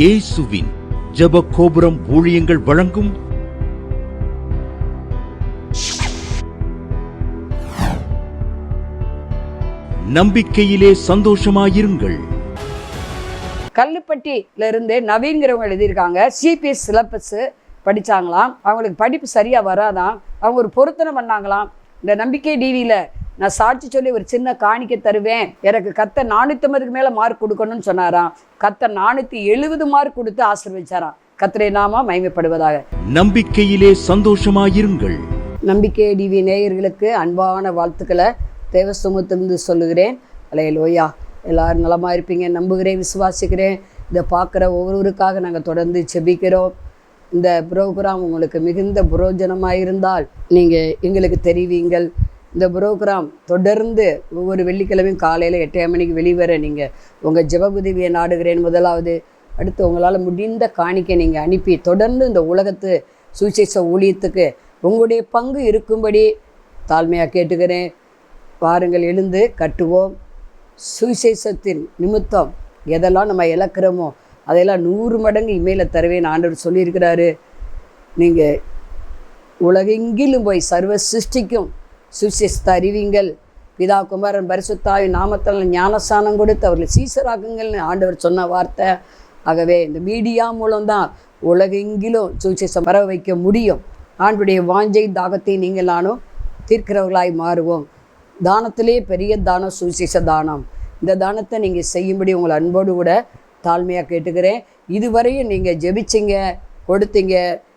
இயேசுவின் ஜெப கோபுரம் ஊழியங்கள் வழங்கும் நம்பிக்கையிலே சந்தோஷமாயிருங்கள். கல்லுப்பட்டியில இருந்து நவீன்கிறவங்க எழுதியிருக்காங்க. சிபிஎஸ் சிலபஸ் படிச்சாங்களாம். அவங்களுக்கு படிப்பு சரியாக வராதான் அவங்க ஒரு பொருத்தனை பண்ணாங்களாம். இந்த நம்பிக்கை டிவியில் நான் சாட்சி சொல்லி ஒரு சின்ன காணிக்கை தருவேன். எனக்கு கத்த நானூற்றம்பதுக்கு மேலே மார்க் கொடுக்கணும்னு சொன்னாராம். கத்த நானூற்றி எழுபது மார்க் கொடுத்து ஆசீர்வதிச்சாராம். கத்திரை நாம மகிமைப்படுவதாக. நம்பிக்கையிலே சந்தோஷமாயிருங்கள். நம்பிக்கை டிவி நேயர்களுக்கு அன்பான வாழ்த்துக்களை தேவஸ்தமத்திலிருந்து சொல்லுகிறேன். அலைய லோயா எல்லாரும் நலமாக இருப்பீங்க. நம்புகிறேன் விசுவாசிக்கிறேன். இதை பார்க்குற ஒவ்வொருவருக்காக நாங்கள் தொடர்ந்து செபிக்கிறோம். இந்த புரோகிராம் உங்களுக்கு மிகுந்த புரோஜனமாக இருந்தால் நீங்கள் எங்களுக்கு தெரிவிங்கள். இந்த புரோகிராம் தொடர்ந்து ஒவ்வொரு வெள்ளிக்கிழமையும் காலையில் எட்டரை மணிக்கு வெளிவர நீங்கள் உங்கள் ஜெப உதவியை நாடுகிறேன் முதலாவது. அடுத்து உங்களால் முடிந்த காணிக்கை நீங்கள் அனுப்பி தொடர்ந்து இந்த உலகத்து சுவிசேஷ ஊழியத்துக்கு உங்களுடைய பங்கு இருக்கும்படி தாழ்மையாக கேட்டுக்கிறேன். வாருங்கள் எழுந்து கட்டுவோம். சுவிசேஷத்தின் நிமித்தம் எதெல்லாம் நம்ம இழக்கிறோமோ அதையெல்லாம் நூறு மடங்கு இமையில தருவேன் ஆண்டவர் சொல்லியிருக்கிறாரு. நீங்கள் உலகெங்கிலும் போய் சர்வ சிருஷ்டிக்கும் சுவிசேஷத்தை அறிவிங்கள் பிதா குமாரன் பரிசுத்தாய் நாமத்தில் ஞானஸ்தானம் கொடுத்து அவர்களை சீசராக்குங்கள்னு ஆண்டவர் சொன்ன வார்த்தை. ஆகவே இந்த மீடியா மூலம்தான் உலகெங்கிலும் சுவிசேஷம் வர வைக்க முடியும். ஆண்டுடைய வாஞ்சை தாகத்தை நீங்கள் நானும் தீர்க்கிறவர்களாய் மாறுவோம். தானத்திலே பெரிய தானம் சுவிசேஷ தானம். இந்த தானத்தை நீங்கள் செய்யும்படி உங்களை அன்போடு கூட தாழ்மையாக கேட்டுக்கிறேன். இதுவரையும் நீங்கள் ஜெபிச்சிங்க கொடுத்தீங்க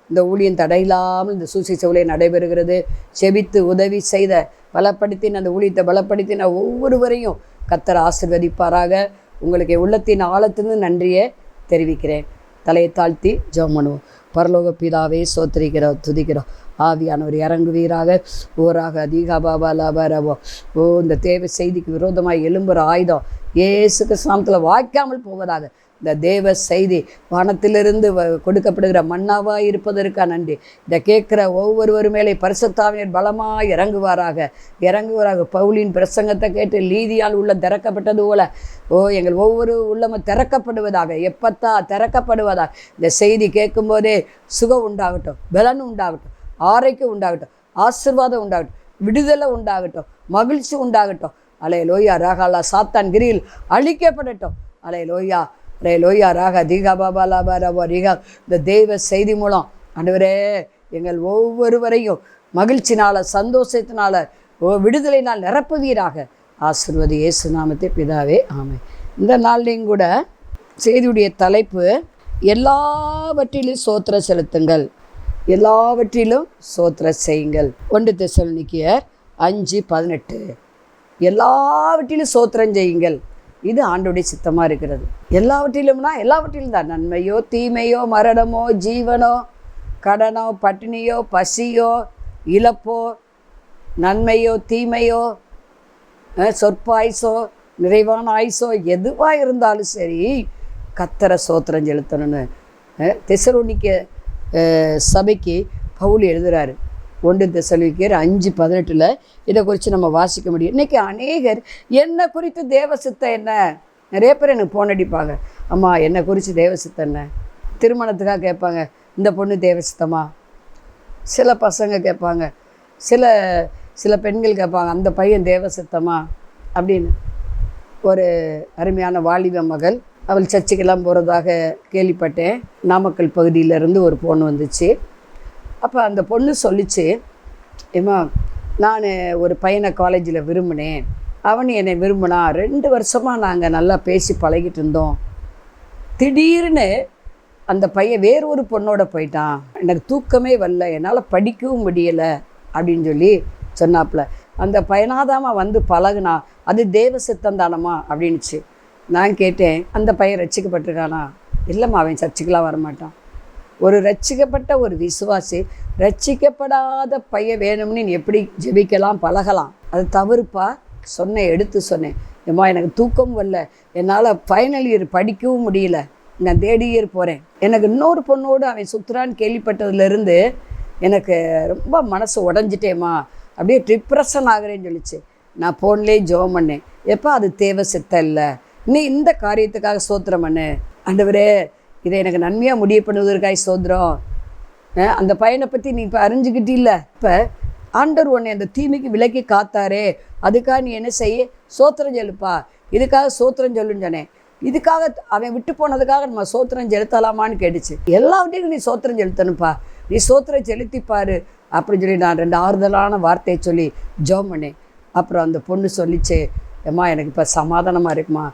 இந்த ஊழியம் தடையில்லாமல் இந்த சுவிசேஷ ஊழியம் நடைபெறுகிறது. செபித்து உதவி செய்த பலப்படுத்தின அந்த ஊழியத்தை பலப்படுத்தின ஒவ்வொருவரையும் கத்தர் ஆசிர்வதிப்பாராக. உங்களுக்கு உள்ளத்தின் ஆழத்திலிருந்து நன்றியை தெரிவிக்கிறேன். தலையை தாழ்த்தி ஜெபம் பண்ணுவோம். பரலோக பிதாவே சோத்திரிக்கிறோம் துதிக்கிறோம். ஆவியானவர் இறங்குவீராக. ஓராக அதிகாபாபா லாபாரவோ ஓ இந்த தேவை செய்திக்கு விரோதமாக எழும்புற ஆயுதம் ஏசுக்கு சாமத்தில் வாய்க்காமல் போவதாக. இந்த தேவ செய்தி வானத்திலிருந்து வ- கொடுக்கப்படுகிற மன்னாவாக இருப்பதற்காக நன்றி. இதை கேட்குற ஒவ்வொருவர் மேலே பரிசுத்தாவினர் பலமாக இறங்குவாராக. இறங்குவாராக. பவுலின் பிரசங்கத்தை கேட்டு லீதியால் உள்ள திறக்கப்பட்டது போல. ஓ எங்கள் ஒவ்வொரு உள்ளமும் திறக்கப்படுவதாக. எப்பத்தா திறக்கப்படுவதாக. இந்த செய்தி கேட்கும்போதே சுகம் உண்டாகட்டும் பலன் உண்டாகட்டும். ஆரோக்கியம் உண்டாகட்டும் ஆசிர்வாதம் உண்டாகட்டும் விடுதலை உண்டாகட்டும் மகிழ்ச்சி உண்டாகட்டும். அலே லோயா ராகாலா சாத்தான் கிரியில் அழிக்கப்படட்டும். அலே லோயா அலே லோயா ராகா தீகா பாபா லாபா ராபா ரீகா இந்த தெய்வ செய்தி மூலம். அன்றுவரே எங்கள் ஒவ்வொருவரையும் மகிழ்ச்சினால சந்தோஷத்தினால ஓ விடுதலைனால் நிரப்புவீராக. ஆசிர்வதி இயேசு நாமத்தை பிதாவே ஆமை இந்த நாள்லேயும் கூட செய்தியுடைய தலைப்பு எல்லாவற்றிலும் சோத்திர செலுத்துங்கள். எல்லாவற்றிலும் சோத்திர செய்யுங்கள். ஒன்று தெசலோனிக்கேயர் அஞ்சு பதினெட்டு. எல்லாவற்றிலும் சோத்திரம் செய்யுங்கள். இது ஆண்டோடைய சித்தமாக இருக்கிறது. எல்லாவற்றிலும்னா எல்லாவற்றிலும் தான் நன்மையோ தீமையோ மரணமோ ஜீவனோ கடனோ பட்டினியோ பசியோ இழப்போ நன்மையோ தீமையோ அஹ், சொற்ப ஆயுசோ நிறைவான ஆயுசோ எதுவாக இருந்தாலும் சரி கத்தரை சோத்திரம் செலுத்தணும்னு அஹ், தெசலோனிக்க சபைக்கு பவுல் எழுதுறாரு. ஒன்று தெசலோனிக்கர் அஞ்சு பதினெட்டில் இதை குறித்து நம்ம வாசிக்க முடியும். இன்றைக்கி அநேகர் என்னை குறித்து தேவ சித்தம் என்ன? நிறைய பேர் எனக்கு ஃபோன் அடிப்பாங்க. அம்மா என்னை குறித்து தேவ சித்தம் என்ன? திருமணத்துக்காக கேட்பாங்க. இந்த பொண்ணு தேவ சித்தமா? சில பசங்க கேட்பாங்க. சில சில பெண்கள் கேட்பாங்க. அந்த பையன் தேவ சித்தமா? அப்படின்னு. ஒரு அருமையான வாலிப மகள் அவள் சர்ச்சுக்கெல்லாம் போகிறதாக கேள்விப்பட்டேன். நாமக்கல் பகுதியிலேருந்து ஒரு பொண்ணு வந்துச்சு. அப்போ அந்த பொண்ணு சொல்லிச்சு ஏம்மா நான் ஒரு பையனை காலேஜில் விரும்பினேன். அவன் என்னை விரும்பினா ரெண்டு வருஷமாக நாங்கள் நல்லா பேசி பழகிட்டு இருந்தோம். திடீர்னு அந்த பையன் வேறு ஒரு பொண்ணோட போயிட்டான். எனக்கு தூக்கமே வரல என்னால் படிக்கவும் முடியலை அப்படின்னு சொல்லி சொன்னாப்புல. அந்த பையனாதாம்மா வந்து பழகுனா அது தேவ சித்தம் தானம்மா அப்படின்னுச்சு. நான் கேட்டேன் அந்த பையன் ரட்சிக்கப்பட்டிருக்கானா இல்லைம்மா அவன் சர்ச்சுக்கெலாம் வரமாட்டான். ஒரு ரட்சிக்கப்பட்ட ஒரு விசுவாசி ரட்சிக்கப்படாத பையன் வேணும்னு நீ எப்படி ஜெபிக்கலாம் பழகலாம்? அது தவறுப்பா? சொன்னேன் எடுத்து சொன்னேன். ஏம்மா எனக்கு தூக்கம் வரல. என்னால் ஃபைனல் இயர் படிக்கவும் முடியல. நான் தேர்ட் இயர் போகிறேன் எனக்கு இன்னொரு பொண்ணோடு அவன் சுற்றுறான்னு கேள்விப்பட்டதுலேருந்து எனக்கு ரொம்ப மனசு உடஞ்சிட்டேம்மா. அப்படியே டிப்ரெஷன் ஆகுறேன்னு சொல்லிச்சு. நான் ஃபோன்லேயே ஜெபம் பண்ணேன். எப்போ அது தேவை சித்த இல்லை. நீ இந்த காரியத்துக்காக சோத்திரம் பண்ணு. ஆண்டவரே இதை எனக்கு நன்மையாக முடிவு பண்ணுவதற்காய் சோத்திரம் அந்த பையனை பற்றி நீ இப்போ அறிஞ்சுக்கிட்டில்ல. இப்போ ஆண்டர் உன்னை அந்த தீமைக்கு விலக்கி காத்தாரே. அதுக்காக நீ என்ன செய்ய? சோத்திரம் செலுப்பா இதுக்காக சோத்திரம் சொல்லுன்னு சொன்னேன். இதுக்காக அவன் விட்டு போனதுக்காக நம்ம சோத்திரம் செலுத்தலாமான்னு கேட்டுச்சு. எல்லாவற்றையும் நீ சோத்திரம் செலுத்தணும்ப்பா. நீ சோத்திரம் செலுத்திப்பாரு. அப்படின்னு சொல்லி நான் ரெண்டு ஆறுதலான வார்த்தையை சொல்லி ஜோம் பண்ணேன். அப்புறம் அந்த பொண்ணு சொல்லிச்சு ஏம்மா எனக்கு இப்போ சமாதானமாக இருக்குமா?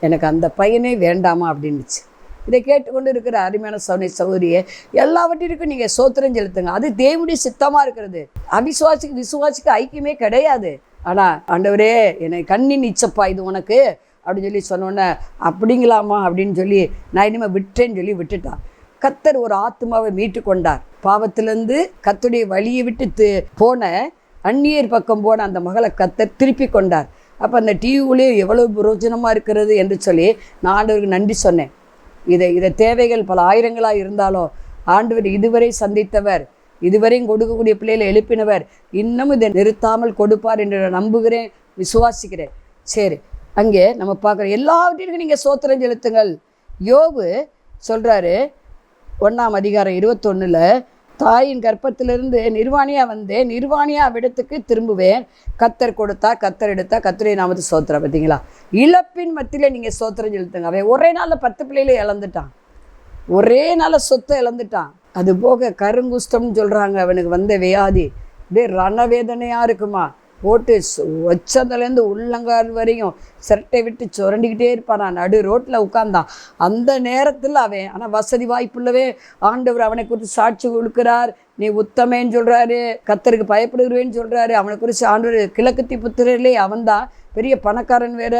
எனக்கு அந்த பையனே வேண்டாமா அப்படின்னுச்சு. இதை கேட்டுக்கொண்டு இருக்கிற அருமையான சௌனி சௌகரிய எல்லாவற்றிற்கும் நீங்கள் சோத்திரம் செலுத்துங்க. அது தேவனுடைய சித்தமாக இருக்கிறது. அவிசுவாசிக்கு விசுவாசிக்கு ஐக்கியமே கிடையாது. ஆனால் ஆண்டவரே என்னை கண்ணின் இச்சப்பா இது உனக்கு அப்படின்னு சொல்லி சொன்னோன்னே அப்படிங்களாமா அப்படின்னு சொல்லி நான் இனிமேல் விட்டேன்னு சொல்லி விட்டுட்டான். கத்தர் ஒரு ஆத்மாவை மீட்டு கொண்டார். பாவத்திலேருந்து கத்துடைய வழியை விட்டு போன அந்நியர் பக்கம் போன அந்த மகளை கத்தர் திருப்பி கொண்டார். அப்போ அந்த டிவிலே எவ்வளவு பிரயோஜனமாக இருக்கிறது என்று சொல்லி நான் ஆண்டவருக்கு நன்றி சொன்னேன். இதை இதை தேவைகள் பல ஆயிரங்களாக இருந்தாலும் ஆண்டவர் இதுவரை சந்தித்தவர் இதுவரையும் கொடுக்கக்கூடிய பிள்ளைகளை எழுப்பினவர் இன்னும் இதை நிறுத்தாமல் கொடுப்பார் என்று நான் நம்புகிறேன் விசுவாசிக்கிறேன். சரி அங்கே நம்ம பார்க்குற எல்லாவற்றிற்கும் நீங்கள் சோத்திரம் செலுத்துங்கள். யோபு சொல்கிறாரு ஒன்றாம் அதிகாரம் இருபத்தொன்னில் தாயின் கர்ப்பத்திலிருந்து நிர்வாணியாக வந்தேன். நிர்வாணியாக விடத்துக்கு திரும்புவேன். கத்தர் கொடுத்தா கத்தர் எடுத்தா கத்தரை நாமத்து சோத்திரம் பார்த்தீங்களா? இழப்பின் மத்தியில் நீங்கள் சோத்திரம் செலுத்துங்க. அவன் ஒரே நாளில் பத்து பிள்ளையில இழந்துட்டான். ஒரே நாளில் சொத்தை இழந்துட்டான். அது போக கருங்குஷ்டம்னு சொல்கிறாங்க அவனுக்கு வந்த வியாதி. அப்படியே ரணவேதனையாக இருக்குமா? போட்டு வச்சதுலேருந்து உள்ளங்கால் வரையும் சிரட்டை விட்டு சுரண்டிக்கிட்டே இருப்பான்? நடு ரோட்டில் உட்கார்ந்தான். அந்த நேரத்தில் அவன் ஆனால் வசதி வாய்ப்புள்ளவே ஆண்டவர் அவனை குறித்து சாட்சி கொடுக்கிறார். நீ உத்தமேன்னு சொல்கிறாரு கத்தருக்கு பயப்படுகிறேன்னு சொல்கிறாரு அவனை குறித்து ஆண்டவர் கிழக்குத்தி புத்திரர்லே அவன்தான் பெரிய பணக்காரன் வேற.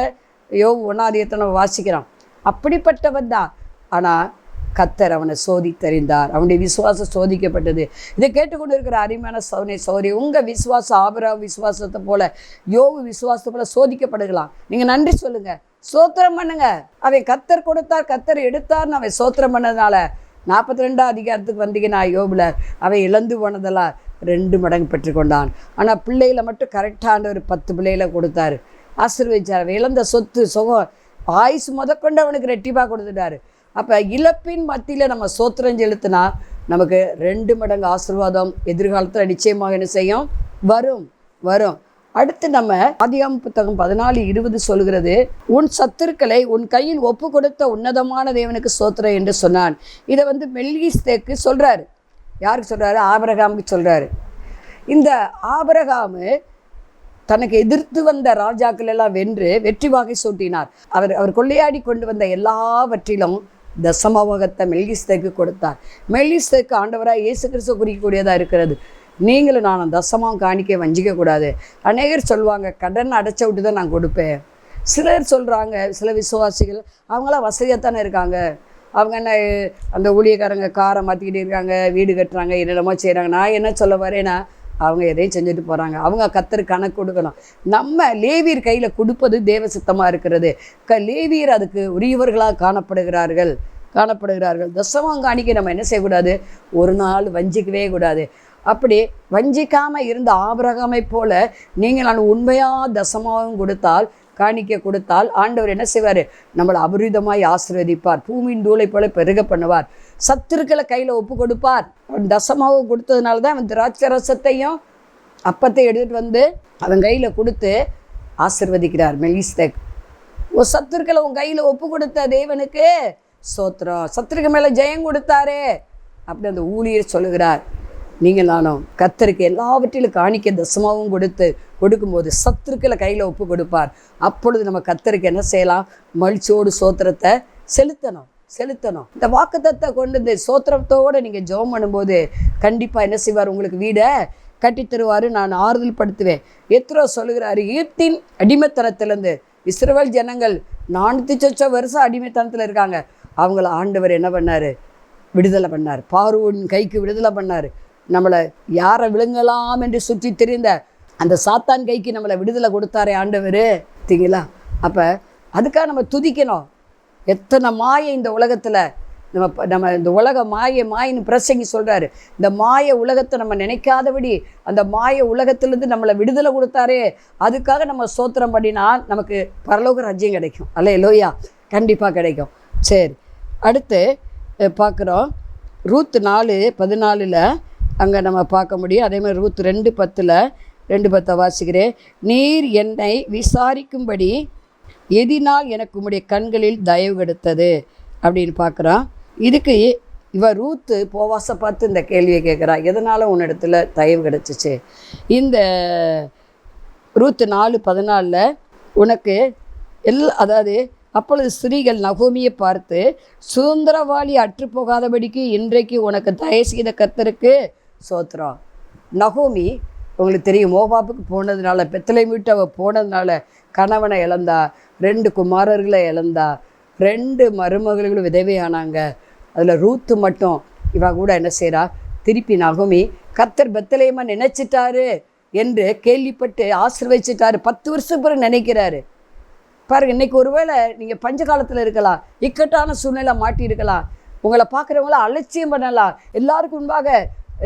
யோ ஒன்னாதியத்தை நம்ம வாசிக்கிறான் அப்படிப்பட்டவன் தான். ஆனால் கத்தர் அவனை சோதித்தறிந்தார். அவனுடைய விசுவாசம் சோதிக்கப்பட்டது. இதை கேட்டுக்கொண்டு இருக்கிற அருமையான சௌனை சௌரி உங்கள் விசுவாசம் ஆபரா விசுவாசத்தை போல யோகு விசுவாசத்தை போல சோதிக்கப்படுகலாம். நீங்கள் நன்றி சொல்லுங்கள் சோத்திரம் பண்ணுங்க. அவன் கத்தர் கொடுத்தார் கத்தர் எடுத்தார்னு அவன் சோத்திரம் பண்ணதுனால நாற்பத்தி ரெண்டாம் அதிகாரத்துக்கு வந்தீங்கன்னா யோபில் அவன் இழந்து போனதெல்லாம் ரெண்டு மடங்கு பெற்றுக்கொண்டான். ஆனால் பிள்ளைகளை மட்டும் கரெக்டான ஒரு பத்து பிள்ளைகளை கொடுத்தாரு. ஆசீர்வதிச்சார். அவன் இழந்த சொத்து சுகம் ஆயுசு முதற்கொண்டு அவனுக்கு ரெட்டிப்பாக கொடுத்துட்டாரு. அப்போ இழப்பின் மத்தியில் நம்ம சோத்திரம் செலுத்தினா நமக்கு ரெண்டு மடங்கு ஆசீர்வாதம் எதிர்காலத்தில் நிச்சயமாக என்ன செய்யும்? வரும் வரும். அடுத்து நம்ம ஆதியாம் புத்தகம் பதினாலு இருபது சொல்கிறது உன் சத்துருக்களை உன் கையில் ஒப்பு கொடுத்த உன்னதமான தேவனுக்கு சோத்திரம் என்று சொன்னான். இதை வந்து மெல்கிஸ்தேக்கு சொல்கிறாரு யாருக்கு சொல்கிறாரு ஆபரகாமுக்கு சொல்கிறாரு இந்த ஆபரகாமு தனக்கு எதிர்த்து வந்த ராஜாக்கள் எல்லாம் வென்று வெற்றி வாகை சூட்டினார். அவர் அவர் கொள்ளையாடி கொண்டு வந்த எல்லாவற்றிலும் தசமபகத்தை மெல்கிஸ்தேக்கு கொடுத்தார். மெல்கிஸ்தேக்கு ஆண்டவராக இயேசு கிறிஸ்து குறிக்கக்கூடியதாக இருக்கிறது. நீங்களும் நானும் தசமம் காணிக்க வஞ்சிக்க கூடாது அநேகர் சொல்லுவாங்க கடன் அடைச்ச விட்டு தான் நான் கொடுப்பேன். சிலர் சொல்கிறாங்க சில விசுவாசிகள் அவங்களாம் வசதியாக தானே இருக்காங்க. அவங்க என்ன அந்த ஊழியக்காரங்க காரை மாற்றிக்கிட்டு இருக்காங்க வீடு கட்டுறாங்க என்னென்னமோ செய்கிறாங்க நான் என்ன சொல்ல வரேன்னா அவங்க எதையும் செஞ்சுட்டு போகிறாங்க அவங்க கத்தர் கணக்கு கொடுக்கணும். நம்ம லேவியர் கையில் கொடுப்பது தேவ சித்தமாக இருக்கிறது. க லேவியர் அதுக்கு உரியவர்களாக காணப்படுகிறார்கள். காணப்படுகிறார்கள். தசமம் காணிக்க நம்ம என்ன செய்யக்கூடாது? ஒரு நாள் வஞ்சிக்கவே கூடாது. அப்படி வஞ்சிக்காமல் இருந்த ஆபரகமை போல நீங்கள் நான் உண்மையாக தசமாகவும் கொடுத்தால் காணிக்க கொடுத்தால் ஆண்டவர் என்ன செய்வார்? நம்மளை அபரிதமாய் ஆசீர்வதிப்பார். பூமியின் தூளை போல பெருக பண்ணுவார். சத்துருக்களை கையில் ஒப்பு கொடுப்பார். அவன் தசமாவு கொடுத்ததுனால தான் அவன் திராட்சை ரசத்தையும் அப்பத்தை எடுத்துகிட்டு வந்து அவன் கையில் கொடுத்து ஆசிர்வதிக்கிறார் மெலிஸ்தேக். ஓ சத்துருக்களை உன் கையில் ஒப்பு கொடுத்த தேவனுக்கு சோத்திரம். சத்துருக்கு மேலே ஜெயம் கொடுத்தாரே அப்படி அந்த ஊழியர் சொல்லுகிறார். நீங்கள் நானும் கத்தருக்கு எல்லாவற்றிலும் காணிக்க தசமாவும் கொடுத்து கொடுக்கும்போது சத்துருக்களை கையில் ஒப்பு கொடுப்பார். அப்பொழுது நம்ம கத்தருக்கு என்ன செய்யலாம்? மகிழ்ச்சியோடு சோத்திரத்தை செலுத்தணும் செலுத்தணும். இந்த வாக்குத்தத்தை கொண்டு இந்த சோத்திரத்தோடு நீங்கள் ஜெபம் பண்ணும்போது கண்டிப்பாக என்ன செய்வார்? உங்களுக்கு வீடை கட்டித்தருவார் நான் ஆறுதல் படுத்துவேன். எத்ரோ சொல்லுகிறாரு ஈர்த்தின் அடிமைத்தனத்திலேருந்து இஸ்ரவேல் ஜனங்கள் நானூற்றி சொச்ச வருஷம் அடிமைத்தனத்தில் இருக்காங்க. அவங்கள ஆண்டவர் என்ன பண்ணார்? விடுதலை பண்ணார். பார்வோன் கைக்கு விடுதலை பண்ணார். நம்மளை யாரை விழுங்கலாம் என்று சுற்றி தெரிந்த அந்த சாத்தான் கைக்கு நம்மளை விடுதலை கொடுத்தாரே ஆண்டவர் தீங்களா அப்போ அதுக்காக நம்ம துதிக்கணும். எத்தனை மாயை இந்த உலகத்தில் நம்ம நம்ம இந்த உலக மாயை மாயின்னு பிரசங்கி சொல்கிறாரு இந்த மாய உலகத்தை நம்ம நினைக்காதபடி அந்த மாய உலகத்திலேருந்து நம்மளை விடுதலை கொடுத்தாரே அதுக்காக நம்ம சோத்திரம் பண்ணினா நமக்கு பரலோக ராஜ்யம் கிடைக்கும். அல்ல லோயா கண்டிப்பாக கிடைக்கும். சரி. அடுத்து பார்க்குறோம். ரூத் நாலு பதினாலில் அங்கே நம்ம பார்க்க முடியும். அதே மாதிரி ரூத் ரெண்டு பத்தில் ரெண்டு பத்தை வாசிக்கிறேன். நீர் என்னை விசாரிக்கும்படி எதினால் எனக்கு உம்முடைய கண்களில் தயவு கெடுத்தது அப்படின்னு பார்க்குறோம் இதுக்கு இவ ரூத்து போவாச பார்த்து இந்த கேள்வியை கேட்குறா. எதனால் உன்னிடத்துல தயவு கிடச்சிச்சு இந்த ரூத்து நாலு பதினாலில் உனக்கு எல் அதாவது அப்பொழுது ஸ்திரீகள் நகோமியை பார்த்து சுதந்திரவாளி அற்று போகாதபடிக்கு இன்றைக்கு உனக்கு தயவு செய்த சோத்திரம் நகோமி உங்களுக்கு தெரியும் மோபாப்புக்கு போனதுனால பெத்தலை மீட்டு அவள் போனதுனால கணவனை இழந்தா ரெண்டு குமாரர்களை இழந்தா ரெண்டு மருமகளும் விதவையானாங்க. அதில் ரூத்து மட்டும் இவ கூட என்ன செய்கிறா திருப்பி நகோமி கத்தர் பெத்தலேயமா நினச்சிட்டாரு என்று கேள்விப்பட்டு ஆசிர்வச்சிட்டாரு. பத்து வருஷம் பிறகு நினைக்கிறாரு. பாருங்க இன்றைக்கி ஒருவேளை நீங்கள் பஞ்ச காலத்தில் இருக்கலாம் இக்கட்டான சூழ்நிலை மாட்டியிருக்கலாம். உங்களை பார்க்குறவங்கள அலட்சியம் பண்ணலாம். எல்லாருக்கும் முன்பாக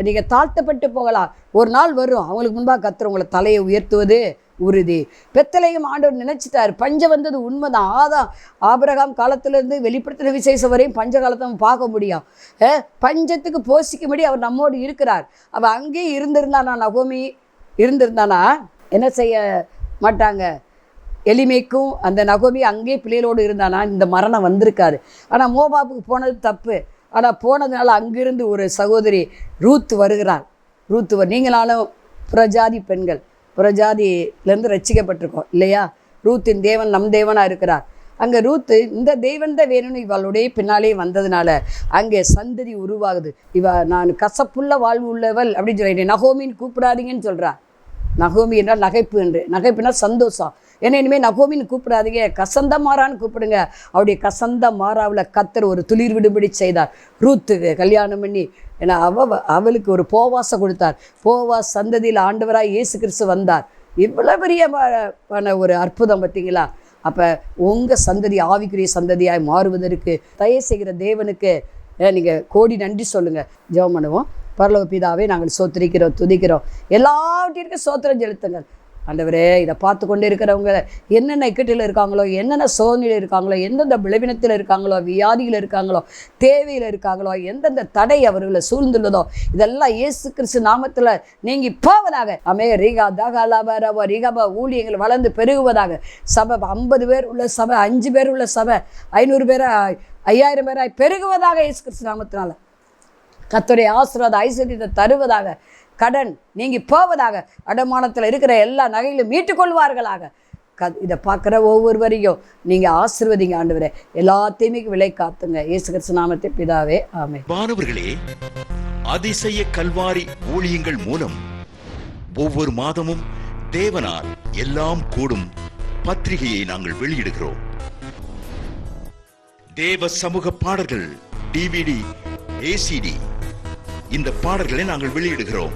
நீங்கள் தாழ்த்தப்பட்டு போகலாம். ஒரு நாள் வரும் அவங்களுக்கு முன்பாக கத்துற உங்களை தலையை உயர்த்துவது உறுதி. பெத்தலையும் ஆண்டவர் நினைச்சிட்டார். பஞ்சம் வந்தது உண்மைதான். ஆதாம் ஆபிரகாம் காலத்திலேருந்து வெளிப்படுத்தின விசேஷம் வரையும் பஞ்ச காலத்தை நம்ம பார்க்க முடியும். பஞ்சத்துக்கு போஷிக்கும்படி அவர் நம்மோடு இருக்கிறார். அவள் அங்கேயே இருந்திருந்தானா நகோமி? இருந்திருந்தானா? என்ன செய்ய மாட்டாங்க? எளிமைக்கும் அந்த நகோமி அங்கேயே பிள்ளைகளோடு இருந்தானா? இந்த மரணம் வந்திருக்காரு. ஆனால் மோபாப்புக்கு போனது தப்பு. ஆனால் போனதுனால அங்கிருந்து ஒரு சகோதரி ரூத் வருகிறாள். ரூத் வ- நீங்களாலும் புறஜாதி பெண்கள் புறஜாதியிலேருந்து ரசிக்கப்பட்டிருக்கோம் இல்லையா? ரூத்தின் தேவன் நம் தேவனாக இருக்கிறார். அங்கே ரூத்து இந்த தெய்வன் தான் வேணும்னு இவளுடைய பின்னாலே வந்ததுனால அங்கே சந்ததி உருவாகுது. இவ நான் கசப்புள்ள வாழ்வு உள்ளவள் அப்படின்னு சொல்கிறேன் நகோமின்னு கூப்பிடாதீங்கன்னு சொல்கிறா நகோமி என்றால் நகைப்பு என்று. நகைப்புனா சந்தோஷம். ஏன்னா இனிமேல் நகோமின்னு கூப்பிடாதீங்க கசந்த மாறான்னு கூப்பிடுங்க. அவருடைய கசந்த மாறாவில் கத்தர் ஒரு துளிர் விடுபடி செய்தார். ரூத்துக்கு கல்யாணம் பண்ணி ஏன்னா அவ அவளுக்கு ஒரு போவாசை கொடுத்தார். போவாஸ் சந்ததியில் ஆண்டவராக இயேசு கிறிஸ்து வந்தார். இவ்வளோ பெரிய ஒரு அற்புதம் பார்த்தீங்களா? அப்போ உங்கள் சந்ததி ஆவிக்குரிய சந்ததியாய் மாறுவதற்கு தயவு செய்கிற தேவனுக்கு நீங்கள் கோடி நன்றி சொல்லுங்கள் ஜெபம் பண்ணுவோம். பரலோக பிதாவே நாங்கள் சோத்திரிக்கிறோம் துதிக்கிறோம். எல்லாவற்றிற்கும் சோத்திரம் செலுத்துங்கள். ஆண்டவரே இதை பார்த்து கொண்டு இருக்கிறவங்க என்னென்ன இக்கட்டில் இருக்காங்களோ என்னென்ன சோதனையில் இருக்காங்களோ எந்தெந்த விளைவினத்தில் இருக்காங்களோ வியாதியில் இருக்காங்களோ தேவையில் இருக்காங்களோ எந்தெந்த தடை அவர்களை சூழ்ந்துள்ளதோ இதெல்லாம் இயேசு கிறிஸ்து நாமத்தில் நீங்கி போவதாக. அமே ரீகா தகலபரவ ரீகாபா ஊழியங்கள் வளர்ந்து பெருகுவதாக. சபை ஐம்பது பேர் உள்ள சபை அஞ்சு பேர் உள்ள சபை ஐநூறு பேராய் ஐயாயிரம் பேராய் பெருகுவதாக இயேசு கிறிஸ்து நாமத்தினால. கத்துடைய ஆசீர்வாத ஐஸ்வர்யத்தை தருவதாக. கடன் நீங்கி போவதாக அடமானத்தில் இருக்கிற எல்லா நகைகளும் மீட்டுக்கொள்வார்களாக. க இதை பார்க்குற ஒவ்வொருவரையும் நீங்கள் ஆசீர்வதிங்க ஆண்டவரே. எல்லாத்தையுமே விலை காத்துங்க. இயேசு கிறிஸ்து நாமத்தை பிதாவே ஆமை மாணவர்களே அதிசய கல்வாரி ஊழியங்கள் மூலம் ஒவ்வொரு மாதமும் தேவனால் எல்லாம் கூடும் பத்திரிகையை நாங்கள் வெளியிடுகிறோம். தேவ சமூக பாடல்கள் டிவிடி ஏசிடி இந்த பாடல்களை நாங்கள் வெளியிடுகிறோம்.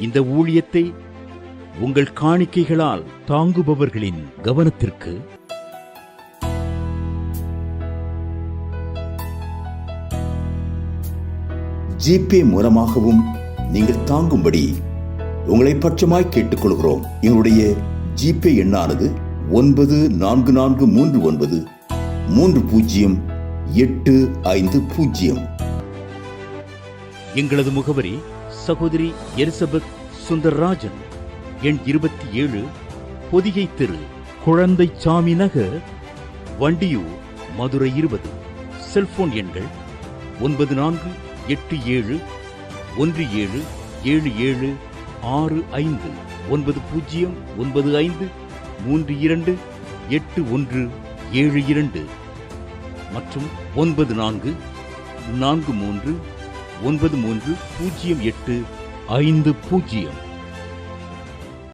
இந்த ஊழியத்தை உங்கள் காணிக்கைகளால் தாங்குபவர்களின் கவனத்திற்கு ஜிபே மூலமாகவும் நீங்கள் தாங்கும்படி உங்களை பட்சமாய் கேட்டுக்கொள்கிறோம். எங்களுடைய ஜிபே எண்ணானது ஒன்பது நான்கு நான்கு மூன்று ஒன்பது மூன்று பூஜ்ஜியம் எட்டு ஐந்து பூஜ்ஜியம். எங்களது முகவரி சகோதரி எலிசபெத் சுந்தர்ராஜன் எண் இருபத்தி ஏழு பொதிகை தெரு குழந்தை சாமி நகர் வண்டியூர் மதுரை இருபது. செல்போன் எண்கள் ஒன்பது நான்கு எட்டு ஏழு ஒன்று ஏழு ஏழு ஏழு ஆறு ஐந்து ஒன்பது பூஜ்ஜியம் ஒன்பது ஐந்து மூன்று இரண்டு எட்டு ஒன்று ஏழு இரண்டு மற்றும் ஒன்பது நான்கு நான்கு மூன்று ஒன்பது மூன்று பூஜ்ஜியம் எட்டு ஐந்து பூஜ்ஜியம்